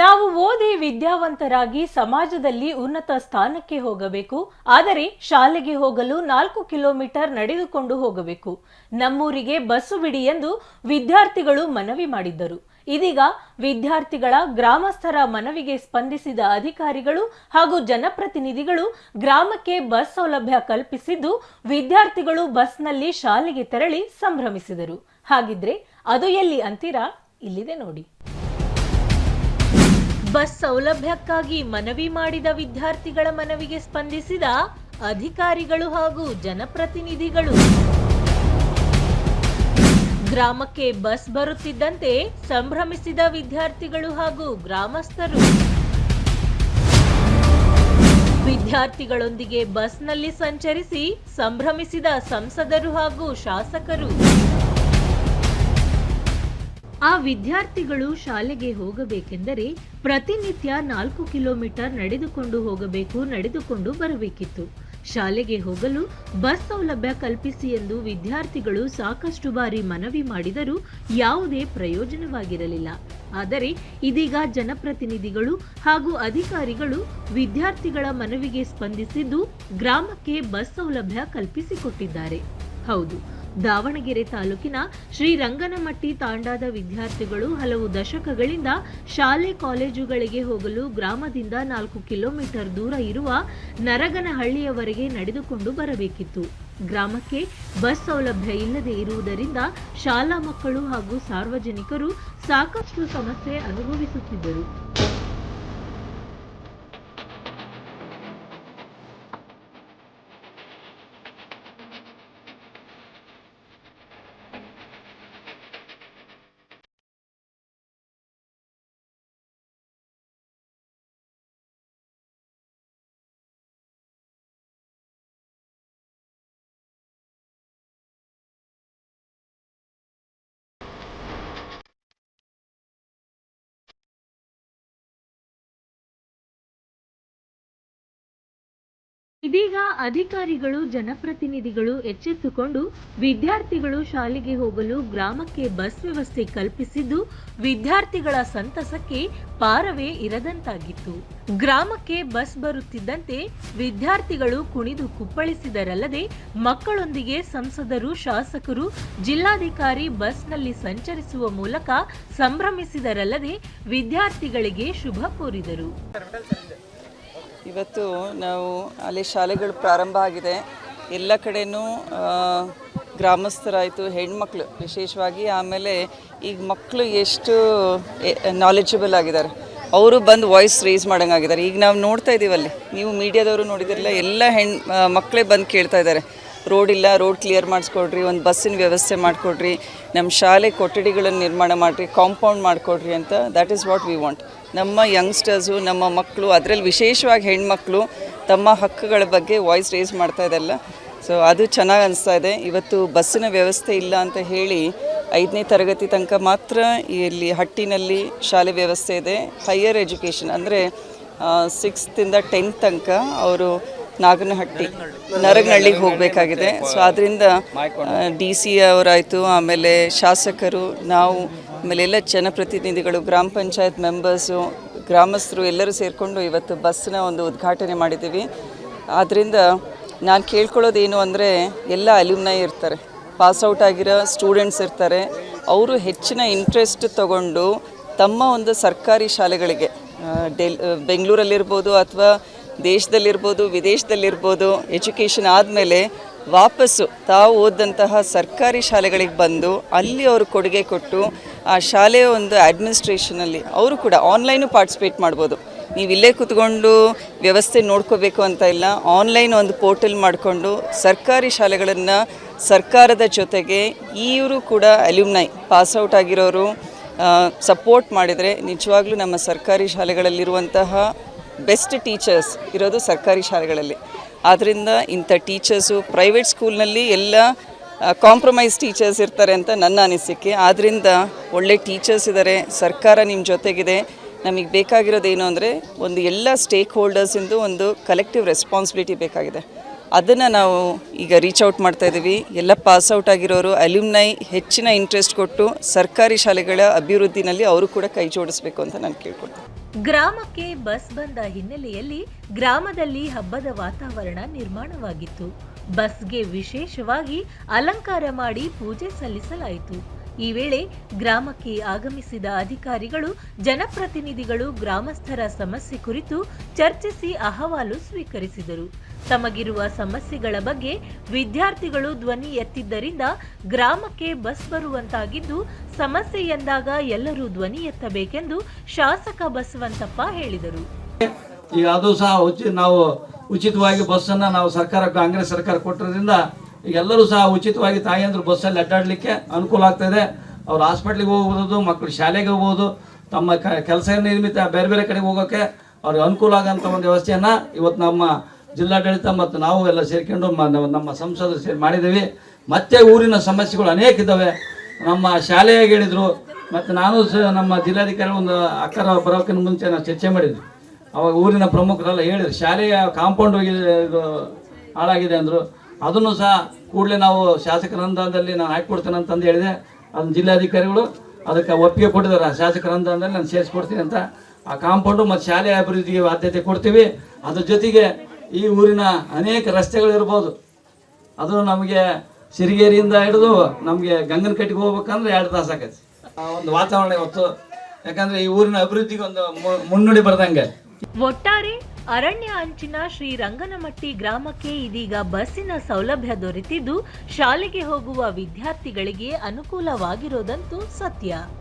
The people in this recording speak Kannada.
ನಾವು ಓದಿ ವಿದ್ಯಾವಂತರಾಗಿ ಸಮಾಜದಲ್ಲಿ ಉನ್ನತ ಸ್ಥಾನಕ್ಕೆ ಹೋಗಬೇಕು. ಆದರೆ ಶಾಲೆಗೆ ಹೋಗಲು ನಾಲ್ಕು ಕಿಲೋಮೀಟರ್ ನಡೆದುಕೊಂಡು ಹೋಗಬೇಕು. ನಮ್ಮೂರಿಗೆ ಬಸ್ಸು ಬಿಡಿ ಎಂದು ವಿದ್ಯಾರ್ಥಿಗಳು ಮನವಿ ಮಾಡಿದ್ದರು. ಇದೀಗ ವಿದ್ಯಾರ್ಥಿಗಳ ಗ್ರಾಮಸ್ಥರ ಮನವಿಗೆ ಸ್ಪಂದಿಸಿದ ಅಧಿಕಾರಿಗಳು ಹಾಗೂ ಜನಪ್ರತಿನಿಧಿಗಳು ಗ್ರಾಮಕ್ಕೆ ಬಸ್ ಸೌಲಭ್ಯ ಕಲ್ಪಿಸಿದ್ದು, ವಿದ್ಯಾರ್ಥಿಗಳು ಬಸ್ನಲ್ಲಿ ಶಾಲೆಗೆ ತೆರಳಿ ಸಂಭ್ರಮಿಸಿದರು. ಹಾಗಿದ್ರೆ ಅದು ಎಲ್ಲಿ ಅಂತೀರಾ? ಇಲ್ಲಿದೆ ನೋಡಿ. ಬಸ್ ಸೌಲಭ್ಯಕ್ಕಾಗಿ ಮನವಿ ಮಾಡಿದ ವಿದ್ಯಾರ್ಥಿಗಳ ಮನವಿಗೆ ಸ್ಪಂದಿಸಿದ ಅಧಿಕಾರಿಗಳು ಹಾಗೂ ಜನಪ್ರತಿನಿಧಿಗಳು. ಗ್ರಾಮಕ್ಕೆ ಬಸ್ ಬರುತ್ತಿದ್ದಂತೆ ಸಂಭ್ರಮಿಸಿದ ವಿದ್ಯಾರ್ಥಿಗಳು ಹಾಗೂ ಗ್ರಾಮಸ್ಥರು. ವಿದ್ಯಾರ್ಥಿಗಳೊಂದಿಗೆ ಬಸ್ನಲ್ಲಿ ಸಂಚರಿಸಿ ಸಂಭ್ರಮಿಸಿದ ಸಂಸದರು ಹಾಗೂ ಶಾಸಕರು. ಆ ವಿದ್ಯಾರ್ಥಿಗಳು ಶಾಲೆಗೆ ಹೋಗಬೇಕೆಂದರೆ ಪ್ರತಿನಿತ್ಯ ನಾಲ್ಕು ಕಿಲೋಮೀಟರ್ ನಡೆದುಕೊಂಡು ಹೋಗಬೇಕು, ನಡೆದುಕೊಂಡು ಬರಬೇಕಿತ್ತು. ಶಾಲೆಗೆ ಹೋಗಲು ಬಸ್ ಸೌಲಭ್ಯ ಕಲ್ಪಿಸಿ ಎಂದು ವಿದ್ಯಾರ್ಥಿಗಳು ಸಾಕಷ್ಟು ಬಾರಿ ಮನವಿ ಮಾಡಿದರೂ ಯಾವುದೇ ಪ್ರಯೋಜನವಾಗಿರಲಿಲ್ಲ. ಆದರೆ ಇದೀಗ ಜನಪ್ರತಿನಿಧಿಗಳು ಹಾಗೂ ಅಧಿಕಾರಿಗಳು ವಿದ್ಯಾರ್ಥಿಗಳ ಮನವಿಗೆ ಸ್ಪಂದಿಸಿದ್ದು ಗ್ರಾಮಕ್ಕೆ ಬಸ್ ಸೌಲಭ್ಯ ಕಲ್ಪಿಸಿಕೊಟ್ಟಿದ್ದಾರೆ. ಹೌದು ದಾವಣಗೆರೆ ತಾಲೂಕಿನ ಶ್ರೀರಂಗನಮಟ್ಟಿ ತಾಂಡಾದ ವಿದ್ಯಾರ್ಥಿಗಳು ಹಲವು ದಶಕಗಳಿಂದ ಶಾಲೆ ಕಾಲೇಜುಗಳಿಗೆ ಹೋಗಲು ಗ್ರಾಮದಿಂದ ನಾಲ್ಕು ಕಿಲೋಮೀಟರ್ ದೂರ ಇರುವ ನರಗನಹಳ್ಳಿಯವರೆಗೆ ನಡೆದುಕೊಂಡು ಬರಬೇಕಿತ್ತು. ಗ್ರಾಮಕ್ಕೆ ಬಸ್ ಸೌಲಭ್ಯ ಇಲ್ಲದೆ ಇರುವುದರಿಂದ ಶಾಲಾ ಮಕ್ಕಳು ಹಾಗೂ ಸಾರ್ವಜನಿಕರು ಸಾಕಷ್ಟು ಸಮಸ್ಯೆ ಅನುಭವಿಸುತ್ತಿದ್ದರು. ಇದೀಗ ಅಧಿಕಾರಿಗಳು, ಜನಪ್ರತಿನಿಧಿಗಳು ಎಚ್ಚೆತ್ತುಕೊಂಡು ವಿದ್ಯಾರ್ಥಿಗಳು ಶಾಲೆಗೆ ಹೋಗಲು ಗ್ರಾಮಕ್ಕೆ ಬಸ್ ವ್ಯವಸ್ಥೆ ಕಲ್ಪಿಸಿದ್ದು, ವಿದ್ಯಾರ್ಥಿಗಳ ಸಂತಸಕ್ಕೆ ಪಾರವೇ ಇರದಂತಾಗಿತ್ತು. ಗ್ರಾಮಕ್ಕೆ ಬಸ್ ಬರುತ್ತಿದ್ದಂತೆ ವಿದ್ಯಾರ್ಥಿಗಳು ಕುಣಿದು ಕುಪ್ಪಳಿಸಿದರಲ್ಲದೆ ಮಕ್ಕಳೊಂದಿಗೆ ಸಂಸದರು, ಶಾಸಕರು, ಜಿಲ್ಲಾಧಿಕಾರಿ ಬಸ್ನಲ್ಲಿ ಸಂಚರಿಸುವ ಮೂಲಕ ಸಂಭ್ರಮಿಸಿದರಲ್ಲದೆ ವಿದ್ಯಾರ್ಥಿಗಳಿಗೆ ಶುಭ ಕೋರಿದರು. ಇವತ್ತು ನಾವು ಅಲ್ಲಿ ಶಾಲೆಗಳು ಪ್ರಾರಂಭ ಆಗಿದೆ. ಎಲ್ಲ ಕಡೆನೂ ಆ, ಗ್ರಾಮಸ್ಥರಾಯಿತು ಹೆಣ್ಮಕ್ಳು ವಿಶೇಷವಾಗಿ ಆಮೇಲೆ ಈಗ ಮಕ್ಕಳು ಎಷ್ಟು ನಾಲೆಜಬಲ್ ಆಗಿದ್ದಾರೆ. ಅವರು ಬಂದು ವಾಯ್ಸ್ ರೇಸ್ ಮಾಡೋಂಗಾಗಿದ್ದಾರೆ. ಈಗ ನಾವು ನೋಡ್ತಾ ಇದ್ದೀವಲ್ಲಿ ನೀವು ಮೀಡಿಯಾದವರು ನೋಡಿದಿರಲ್ಲ ಎಲ್ಲ ಹೆಣ್ಣು ಮಕ್ಕಳೇ ಬಂದು ಕೇಳ್ತಾ ಇದ್ದಾರೆ. ರೋಡ್ ಇಲ್ಲ, ರೋಡ್ ಕ್ಲಿಯರ್ ಮಾಡಿಸ್ಕೊಡ್ರಿ, ಒಂದು ಬಸ್ಸಿನ ವ್ಯವಸ್ಥೆ ಮಾಡಿಕೊಡ್ರಿ ನಮ್ಮ ಶಾಲೆ ಕೊಠಡಿಗಳನ್ನು ನಿರ್ಮಾಣ ಮಾಡಿರಿ ಕಾಂಪೌಂಡ್ ಮಾಡಿಕೊಡ್ರಿ ಅಂತ that is what we want ನಮ್ಮ ಯಂಗ್ಸ್ಟರ್ಸು ನಮ್ಮ ಮಕ್ಕಳು ಅದರಲ್ಲಿ ವಿಶೇಷವಾಗಿ ಹೆಣ್ಮಕ್ಳು ತಮ್ಮ ಹಕ್ಕುಗಳ ಬಗ್ಗೆ ವಾಯ್ಸ್ ರೇಸ್ ಮಾಡ್ತಾ ಇದೆಲ್ಲ ಸೊ ಅದು ಚೆನ್ನಾಗಿ ಅನಿಸ್ತಾ ಇದೆ. ಇವತ್ತು ಬಸ್ಸಿನ ವ್ಯವಸ್ಥೆ ಇಲ್ಲ ಅಂತ ಹೇಳಿ ಐದನೇ ತರಗತಿ ತನಕ ಮಾತ್ರ ಇಲ್ಲಿ ಹಟ್ಟಿನಲ್ಲಿ ಶಾಲೆ ವ್ಯವಸ್ಥೆ ಇದೆ. ಹೈಯರ್ ಎಜುಕೇಷನ್ ಅಂದರೆ ಸಿಕ್ಸ್ತಿಂದ ಟೆಂತ್ ತನಕ ಅವರು ನಾಗನಹಟ್ಟಿ, ನರಗನಹಳ್ಳಿಗೆ ಹೋಗಬೇಕಾಗಿದೆ. ಸೊ ಅದರಿಂದ ಡಿ ಸಿ ಅವರಾಯಿತು, ಆಮೇಲೆ ಶಾಸಕರು, ನಾವು, ಆಮೇಲೆ ಎಲ್ಲ ಜನಪ್ರತಿನಿಧಿಗಳು, ಗ್ರಾಮ ಪಂಚಾಯತ್ ಮೆಂಬರ್ಸು, ಗ್ರಾಮಸ್ಥರು ಎಲ್ಲರೂ ಸೇರಿಕೊಂಡು ಇವತ್ತು ಬಸ್ನ ಒಂದು ಉದ್ಘಾಟನೆ ಮಾಡಿದ್ದೀವಿ. ಆದ್ದರಿಂದ ನಾನು ಕೇಳ್ಕೊಳ್ಳೋದೇನು ಅಂದರೆ, ಎಲ್ಲ ಅಲ್ಯೂಮ್ನೈ ಇರ್ತಾರೆ. ಪಾಸ್ಔಟ್ ಆಗಿರೋ ಸ್ಟೂಡೆಂಟ್ಸ್ ಇರ್ತಾರೆ. ಅವರು ಹೆಚ್ಚಿನ ಇಂಟ್ರೆಸ್ಟ್ ತಗೊಂಡು ತಮ್ಮ ಒಂದು ಸರ್ಕಾರಿ ಶಾಲೆಗಳಿಗೆ ಡೆಲ್, ಬೆಂಗಳೂರಲ್ಲಿರ್ಬೋದು ಅಥವಾ ದೇಶದಲ್ಲಿರ್ಬೋದು, ವಿದೇಶದಲ್ಲಿರ್ಬೋದು, ಎಜುಕೇಷನ್ ಆದಮೇಲೆ ವಾಪಸ್ಸು. ತಾವು ಓದಂತಹ ಸರ್ಕಾರಿ ಶಾಲೆಗಳಿಗೆ ಬಂದು ಅಲ್ಲಿ ಅವರು ಕೊಡುಗೆ ಕೊಟ್ಟು ಆ ಶಾಲೆಯ ಒಂದು ಅಡ್ಮಿನಿಸ್ಟ್ರೇಷನಲ್ಲಿ ಅವರು ಕೂಡ ಆನ್ಲೈನು ಪಾರ್ಟಿಸಿಪೇಟ್ ಮಾಡ್ಬೋದು. ನೀವು ಇಲ್ಲೇ ಕೂತ್ಕೊಂಡು ವ್ಯವಸ್ಥೆ ನೋಡ್ಕೋಬೇಕು ಅಂತ ಇಲ್ಲ ಆನ್ಲೈನ್ ಒಂದು ಪೋರ್ಟಲ್ ಮಾಡಿಕೊಂಡು ಸರ್ಕಾರಿ ಶಾಲೆಗಳನ್ನು ಸರ್ಕಾರದ ಜೊತೆಗೆ ಇವರು ಕೂಡ ಅಲ್ಯೂಮ್ನೈ ಪಾಸ್ಔಟ್ ಆಗಿರೋರು ಸಪೋರ್ಟ್ ಮಾಡಿದರೆ ನಿಜವಾಗ್ಲೂ ನಮ್ಮ ಸರ್ಕಾರಿ ಶಾಲೆಗಳಲ್ಲಿರುವಂತಹ ಬೆಸ್ಟ್ ಟೀಚರ್ಸ್ ಇರೋದು ಸರ್ಕಾರಿ ಶಾಲೆಗಳಲ್ಲಿ. ಆದ್ದರಿಂದ ಇಂಥ ಟೀಚರ್ಸು ಪ್ರೈವೇಟ್ ಸ್ಕೂಲ್ನಲ್ಲಿ ಎಲ್ಲ ಕಾಂಪ್ರಮೈಸ್ ಟೀಚರ್ಸ್ ಇರ್ತಾರೆ ಅಂತ ನನ್ನ ಅನಿಸಿಕೆ. ಆದ್ದರಿಂದ ಒಳ್ಳೆ ಟೀಚರ್ಸ್ ಇದ್ದಾರೆ ಸರ್ಕಾರ ನಿಮ್ಮ ಜೊತೆಗಿದೆ. ನಮಗೆ ಬೇಕಾಗಿರೋದೇನು ಅಂದರೆ ಒಂದು ಎಲ್ಲ ಸ್ಟೇಕ್ ಹೋಲ್ಡರ್ಸಿಂದು ಒಂದು ಕಲೆಕ್ಟಿವ್ ರೆಸ್ಪಾನ್ಸಿಬಿಲಿಟಿ ಬೇಕಾಗಿದೆ. ಅದನ್ನು ನಾವು ಈಗ ರೀಚ್ ಔಟ್ ಮಾಡ್ತಾ ಇದ್ದೀವಿ ಎಲ್ಲ ಪಾಸ್ ಔಟ್ ಆಗಿರೋರು ಅಲ್ಯೂಮ್ನೈ ಹೆಚ್ಚಿನ ಇಂಟ್ರೆಸ್ಟ್ ಕೊಟ್ಟು ಸರ್ಕಾರಿ ಶಾಲೆಗಳ ಅಭಿವೃದ್ಧಿನಲ್ಲಿ ಅವರು ಕೂಡ ಕೈ ಜೋಡಿಸ್ಬೇಕು ಅಂತ ನಾನು ಕೇಳ್ಕೊಳ್ತೀನಿ. ಗ್ರಾಮಕ್ಕೆ ಬಸ್ ಬಂದ ಹಿನ್ನೆಲೆಯಲ್ಲಿ ಗ್ರಾಮದಲ್ಲಿ ಹಬ್ಬದ ವಾತಾವರಣ ನಿರ್ಮಾಣವಾಗಿತ್ತು. ಬಸ್ಗೆ ವಿಶೇಷವಾಗಿ ಅಲಂಕಾರ ಮಾಡಿ ಪೂಜೆ ಸಲ್ಲಿಸಲಾಯಿತು. ಈ ವೇಳೆ ಗ್ರಾಮಕ್ಕೆ ಆಗಮಿಸಿದ ಅಧಿಕಾರಿಗಳು, ಜನಪ್ರತಿನಿಧಿಗಳು, ಗ್ರಾಮಸ್ಥರ ಸಮಸ್ಯೆ ಕುರಿತು ಚರ್ಚಿಸಿ ಅಹವಾಲು ಸ್ವೀಕರಿಸಿದರು. ತಮಗಿರುವ ಸಮಸ್ಯೆಗಳ ಬಗ್ಗೆ ವಿದ್ಯಾರ್ಥಿಗಳು ಧ್ವನಿ ಎತ್ತಿದ್ದರಿಂದ ಗ್ರಾಮಕ್ಕೆ ಬಸ್ ಬರುವಂತಾಗಿದ್ದು, ಸಮಸ್ಯೆ ಎಂದಾಗ ಎಲ್ಲರೂ ಧ್ವನಿ ಎತ್ತಬೇಕೆಂದು ಶಾಸಕ ಬಸವಂತಪ್ಪ ಹೇಳಿದರು. ಈಗ ಅದು ಸಹ ನಾವು ಉಚಿತವಾಗಿ ಬಸ್ಸನ್ನು ನಾವು ಸರ್ಕಾರ ಕಾಂಗ್ರೆಸ್ ಸರ್ಕಾರ ಕೊಟ್ಟಿರೋದ್ರಿಂದ ಈಗ ಎಲ್ಲರೂ ಸಹ ಉಚಿತವಾಗಿ ತಾಯಿಯಂದ್ರು ಬಸ್ಸಲ್ಲಿ ಅಡ್ಡಾಡಲಿಕ್ಕೆ ಅನುಕೂಲ ಆಗ್ತದೆ ಅವ್ರು ಹಾಸ್ಪಿಟ್ಲಿಗೆ ಹೋಗ್ಬೋದು ಮಕ್ಕಳು ಶಾಲೆಗೆ ಹೋಗ್ಬೋದು, ತಮ್ಮ ಕೆಲಸ ನಿರ್ಮಿತ ಬೇರೆ ಬೇರೆ ಕಡೆಗೆ ಹೋಗೋಕ್ಕೆ ಅವ್ರಿಗೆ ಅನುಕೂಲ ಆಗೋಂಥ ಒಂದು ವ್ಯವಸ್ಥೆಯನ್ನು ಇವತ್ತು ನಮ್ಮ ಜಿಲ್ಲಾಡಳಿತ ಮತ್ತು ನಾವು ಎಲ್ಲ ಸೇರ್ಕೊಂಡು ನಮ್ಮ ಸಂಸದರು ಸೇರಿ ಮಾಡಿದ್ದೀವಿ. ಮತ್ತೆ ಊರಿನ ಸಮಸ್ಯೆಗಳು ಅನೇಕ ಇದ್ದಾವೆ. ನಮ್ಮ ಶಾಲೆಯಾಗ ಹೇಳಿದರು, ಮತ್ತು ನಾನು ಸಹ ನಮ್ಮ ಜಿಲ್ಲಾಧಿಕಾರಿ ಒಂದು ಅಕ್ಕರ ಬರೋಕ್ಕಿಂತ ಮುಂಚೆ ನಾವು ಚರ್ಚೆ ಮಾಡಿದ್ವಿ. ಅವಾಗ ಊರಿನ ಪ್ರಮುಖರೆಲ್ಲ ಹೇಳಿದ್ರು, ಶಾಲೆಯ ಕಾಂಪೌಂಡ್ ಹೋಗಿ ಹಾಳಾಗಿದೆ ಅಂದರು. ಅದನ್ನು ಸಹ ಕೂಡಲೇ ನಾವು ಶಾಸಕರ ಅನುದಾನದಲ್ಲಿ ನಾನು ಹಾಕಿಕೊಡ್ತೇನೆ ಅಂತಂದು ಹೇಳಿದೆ. ಅದನ್ನು ಜಿಲ್ಲಾಧಿಕಾರಿಗಳು ಅದಕ್ಕೆ ಒಪ್ಪಿಗೆ ಕೊಟ್ಟಿದ್ದಾರೆ. ಶಾಸಕರ ಅನುದಾನದಲ್ಲಿ ನಾನು ಸೇರಿಸ್ಕೊಡ್ತೀನಿ ಅಂತ ಆ ಕಾಂಪೌಂಡು ಮತ್ತು ಶಾಲೆ ಅಭಿವೃದ್ಧಿಗೆ ಆದ್ಯತೆ ಕೊಡ್ತೀವಿ. ಅದ್ರ ಜೊತೆಗೆ ಈ ಊರಿನ ಅನೇಕ ರಸ್ತೆಗಳಿರ್ಬೋದು ಅದು ನಮಗೆ ಸಿರಿಗೇರಿಯಿಂದ ಹಿಡಿದು ನಮಗೆ ಗಂಗನಕಟ್ಟಿಗೆ ಹೋಗ್ಬೇಕಂದ್ರೆ ಎರಡು ತಾಸು ಆಕೈತಿ. ಆ ಒಂದು ವಾತಾವರಣ ಇವತ್ತು. ಯಾಕಂದ್ರೆ ಈ ಊರಿನ ಅಭಿವೃದ್ಧಿಗೆ ಒಂದು ಮುನ್ನುಡಿ ಬರ್ದಂಗೆ. ಒಟ್ಟಾರೆ ಅರಣ್ಯ ಅಂಚಿನ ಶ್ರೀ ರಂಗನಮಟ್ಟಿ ಗ್ರಾಮಕ್ಕೆ ಇದೀಗ ಬಸ್ಸಿನ ಸೌಲಭ್ಯ ದೊರೆತಿದ್ದು ಶಾಲೆಗೆ ಹೋಗುವ ವಿದ್ಯಾರ್ಥಿಗಳಿಗೆ ಅನುಕೂಲವಾಗಿರೋದಂತೂ ಸತ್ಯ.